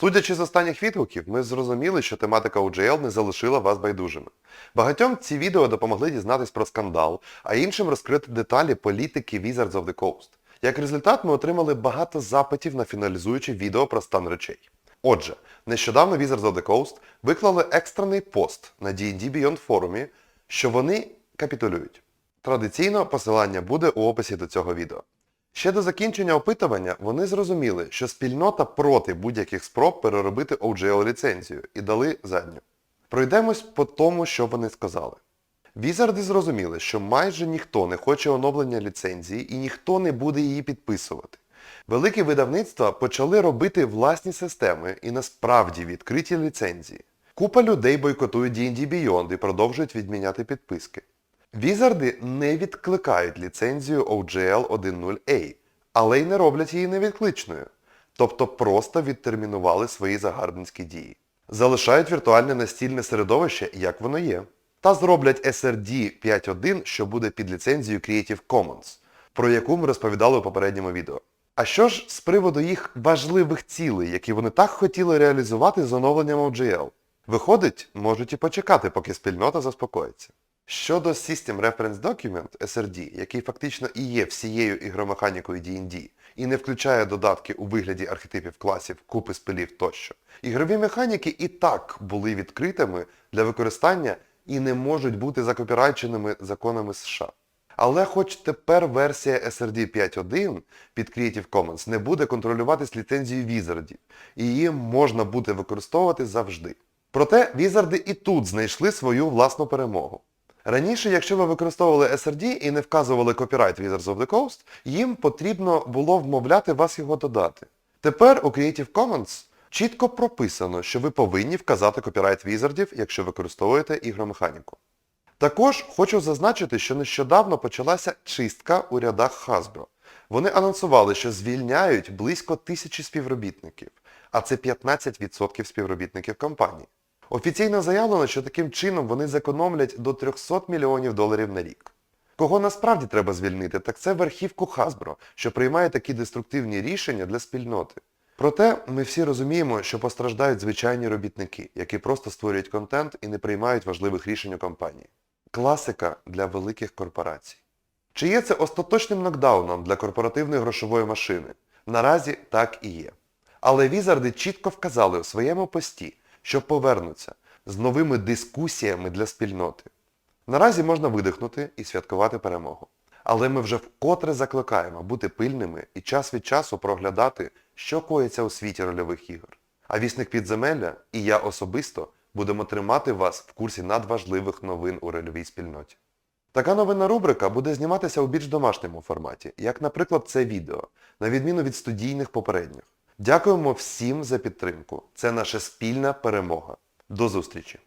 Судячи з останніх відгуків, ми зрозуміли, що тематика OGL не залишила вас байдужими. Багатьом ці відео допомогли дізнатись про скандал, а іншим розкрити деталі політики Wizards of the Coast. Як результат, ми отримали багато запитів на фіналізуюче відео про стан речей. Отже, нещодавно Wizards of the Coast виклали екстрений пост на D&D Beyond форумі, що вони капітулюють. Традиційно посилання буде у описі до цього відео. Ще до закінчення опитування вони зрозуміли, що спільнота проти будь-яких спроб переробити OGL ліцензію і дали задню. Пройдемось по тому, що вони сказали. Візарди зрозуміли, що майже ніхто не хоче оновлення ліцензії і ніхто не буде її підписувати. Великі видавництва почали робити власні системи і насправді відкриті ліцензії. Купа людей бойкотують D&D Beyond і продовжують відміняти підписки. Візарди не відкликають ліцензію OGL 1.0A, але й не роблять її невідкличною. Тобто просто відтермінували свої загарбницькі дії. Залишають віртуальне настільне середовище, як воно є. Та зроблять SRD 5.1, що буде під ліцензією Creative Commons, про яку ми розповідали у попередньому відео. А що ж з приводу їх важливих цілей, які вони так хотіли реалізувати з оновленням OGL? Виходить, можуть і почекати, поки спільнота заспокоїться. Щодо System Reference Document SRD, який фактично і є всією ігромеханікою D&D, і не включає додатки у вигляді архетипів класів, купи спилів тощо, ігрові механіки і так були відкритими для використання і не можуть бути закопірайченими законами США. Але хоч тепер версія SRD 5.1 під Creative Commons не буде контролюватись ліцензією Wizardів, і її можна буде використовувати завжди. Проте Візарди і тут знайшли свою власну перемогу. Раніше, якщо ви використовували SRD і не вказували копірайт Wizards of the Coast, їм потрібно було вмовляти вас його додати. Тепер у Creative Commons чітко прописано, що ви повинні вказати копірайт Wizardів, якщо використовуєте ігромеханіку. Також хочу зазначити, що нещодавно почалася чистка у рядах Hasbro. Вони анонсували, що звільняють близько тисячі співробітників, а це 15% співробітників компанії. Офіційно заявлено, що таким чином вони зекономлять до 300 мільйонів доларів на рік. Кого насправді треба звільнити, так це верхівку Hasbro, що приймає такі деструктивні рішення для спільноти. Проте ми всі розуміємо, що постраждають звичайні робітники, які просто створюють контент і не приймають важливих рішень у компанії. Класика для великих корпорацій. Чи є це остаточним нокдауном для корпоративної грошової машини? Наразі так і є. Але візарди чітко вказали у своєму пості, що повернуться з новими дискусіями для спільноти. Наразі можна видихнути і святкувати перемогу. Але ми вже вкотре закликаємо бути пильними і час від часу проглядати, що коїться у світі рольових ігор. А вісник підземелля і я особисто будемо тримати вас в курсі надважливих новин у рольовій спільноті. Така новинна рубрика буде зніматися у більш домашньому форматі, як, наприклад, це відео, на відміну від студійних попередніх. Дякуємо всім за підтримку. Це наша спільна перемога. До зустрічі!